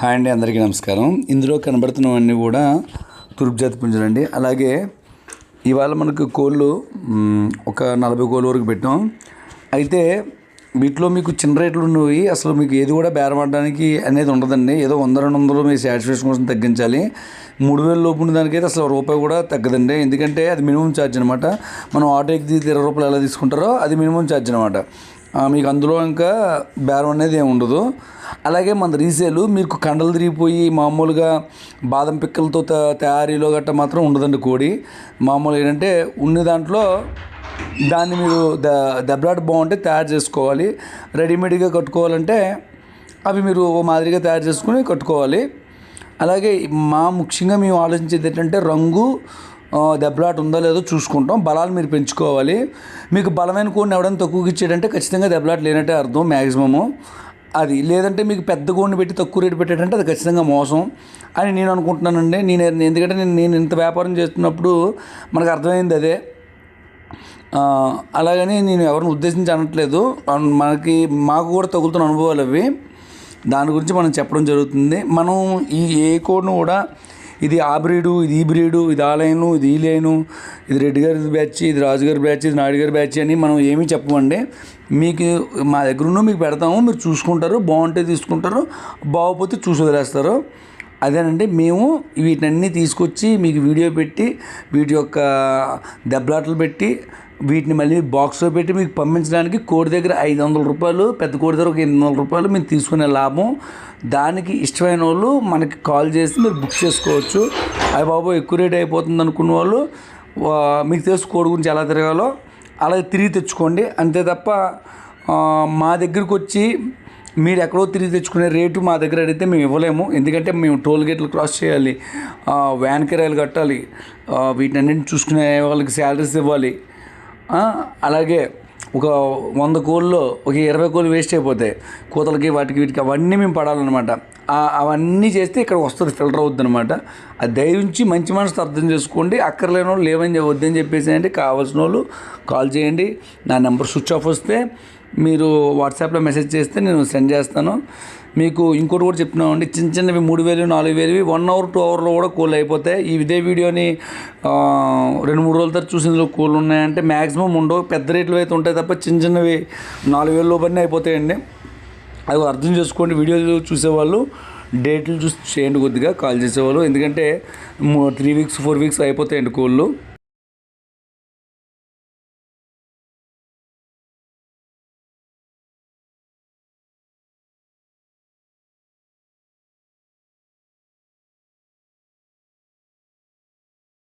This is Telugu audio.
హాయ్ అండి అందరికీ నమస్కారం. ఇందులో కనబడుతున్నవన్నీ కూడా తూర్పుజాతి పుంజులండి అలాగే ఇవాళ మనకు కోళ్ళు ఒక నలభై కోళ్ళ వరకు పెట్టాం. అయితే వీటిలో మీకు చిన్న రేట్లు ఉన్నవి అసలు మీకు ఏది కూడా బేరపడడానికి అనేది ఉండదండి. ఏదో వంద రెండు వందలు మీ సాటిస్ఫాక్షన్ కోసం తగ్గించాలి. మూడు వేల లోపు ఉన్న దానికైతే అసలు రూపాయి కూడా తగ్గదండి. ఎందుకంటే అది మినిమం ఛార్జ్ అనమాట. మనం ఆటో ఎక్కి ఇరవై రూపాయలు ఎలా తీసుకుంటారో అది మినిమం ఛార్జ్ అనమాట. మీకు అందులో ఇంకా బేరం అనేది ఏమి ఉండదు. అలాగే మన రీసేలు మీకు కండలు తిరిగిపోయి మామూలుగా బాదం పిక్కలతో త- తయారీలో గట్ట మాత్రం ఉండదండి కోడి. మామూలుగా ఏంటంటే ఉన్న దాంట్లో దాన్ని మీరు ద దెబ్బలాట బాగుంటే తయారు చేసుకోవాలి. రెడీమేడ్గా కట్టుకోవాలంటే అవి మీరు ఓ మాదిరిగా తయారు చేసుకుని కట్టుకోవాలి. అలాగే మా ముఖ్యంగా మేము ఆలోచించేది ఏంటంటే రంగు దెబ్బలాట ఉందో లేదో చూసుకుంటాం. బలాలు మీరు పెంచుకోవాలి. మీకు బలమైన కోడిని ఎవడైనా తక్కువకి ఇచ్చాడంటే ఖచ్చితంగా దెబ్బలాట లేనట్టే అర్థం మ్యాక్సిమము అది లేదంటే మీకు పెద్ద కోడిని పెట్టి తక్కువ రేటు పెట్టాడంటే అది ఖచ్చితంగా మోసం అని నేను అనుకుంటున్నానండి. నేను ఎందుకంటే నేను నేను ఇంత వ్యాపారం చేస్తున్నప్పుడు మనకు అర్థమైంది అదే. అలాగని నేను ఎవరిని ఉద్దేశించి అనట్లేదు. మనకి మాకు కూడా తగులుతున్న అనుభవాలు అవి. దాని గురించి మనం చెప్పడం జరుగుతుంది. మనం ఈ ఏ కోడ్ను కూడా ఇది ఆ బ్రీడు ఇది ఈ బ్రీడు ఇది ఆ లైను ఇది ఈ లైను ఇది రెడ్డి గారి బ్యాచ్ ఇది రాజుగారి బ్యాచ్ ఇది నాయుడు గారి బ్యాచ్ అని మనం ఏమీ చెప్పమండి. మీకు మా దగ్గర ఉన్న మీకు పెడతాము మీరు చూసుకుంటారు బాగుంటే తీసుకుంటారు బాగోపోతే చూసి వదిలేస్తారు. అదేనండి మేము వీటన్ని తీసుకొచ్చి మీకు వీడియో పెట్టి వీటి యొక్క దెబ్బలాటలు పెట్టి వీటిని మళ్ళీ బాక్స్లో పెట్టి మీకు పంపించడానికి కోడి దగ్గర ఐదు వందల రూపాయలు పెద్ద కోడి దగ్గర ఒక ఎనిమిది వందల రూపాయలు మీరు తీసుకునే లాభం. దానికి ఇష్టమైన వాళ్ళు మనకి కాల్ చేసి మీరు బుక్ చేసుకోవచ్చు. అవి బాబు ఎక్కువ రేట్ అయిపోతుంది అనుకున్న వాళ్ళు మీకు తెలుసు కోడి గురించి ఎలా తిరగాలో అలాగే తిరిగి తెచ్చుకోండి. అంతే తప్ప మా దగ్గరికి వచ్చి మీరు ఎక్కడో తిరిగి తెచ్చుకునే రేటు మా దగ్గర అడిగితే మేము ఇవ్వలేము. ఎందుకంటే మేము టోల్ గేట్లు క్రాస్ చేయాలి వ్యాన్ కిరాయిలు కట్టాలి ఆ, వీటన్నిటిని చూసుకునే వాళ్ళకి శాలరీస్ ఇవ్వాలి. అలాగే ఒక వంద కోళ్ళు ఒక ఇరవై కోళ్ళు వేస్ట్ అయిపోతాయి. కోతలకి వాటికి వీటికి అవన్నీ మేము పడాలన్నమాట. అవన్నీ చేస్తే ఇక్కడ వస్తుంది ఫిల్టర్ అవుద్ది అనమాట అది దయవుంచి మంచి మనసు అర్థం చేసుకోండి. అక్కర్లేని వాళ్ళు లేవని వద్దని చెప్పేసి అంటే కావాల్సిన వాళ్ళు కాల్ చేయండి. నా నెంబర్ స్విచ్ ఆఫ్ వస్తే మీరు వాట్సాప్లో మెసేజ్ చేస్తే నేను సెండ్ చేస్తాను. మీకు ఇంకోటి కూడా చెప్తున్నామండి చిన్న చిన్నవి మూడు వేలు నాలుగు వేలువి వన్ అవర్ టూ అవర్లో కూడా కూల్ అయిపోతాయి ఈ ఇదే వీడియోని రెండు మూడు రోజుల తర్వాత చూసిన కూల్ ఉన్నాయంటే మ్యాక్సిమం ఉండవు. పెద్ద రేట్లు అయితే ఉంటాయి తప్ప చిన్న చిన్నవి నాలుగు వేల లోపలనే అయిపోతాయండి. అవి అర్థం చేసుకోండి. వీడియోలు చూసేవాళ్ళు డేట్లు చూసి చేయండి కొద్దిగా కాల్ చేసేవాళ్ళు. ఎందుకంటే త్రీ వీక్స్ ఫోర్ వీక్స్ అయిపోతాయండి కోళ్ళు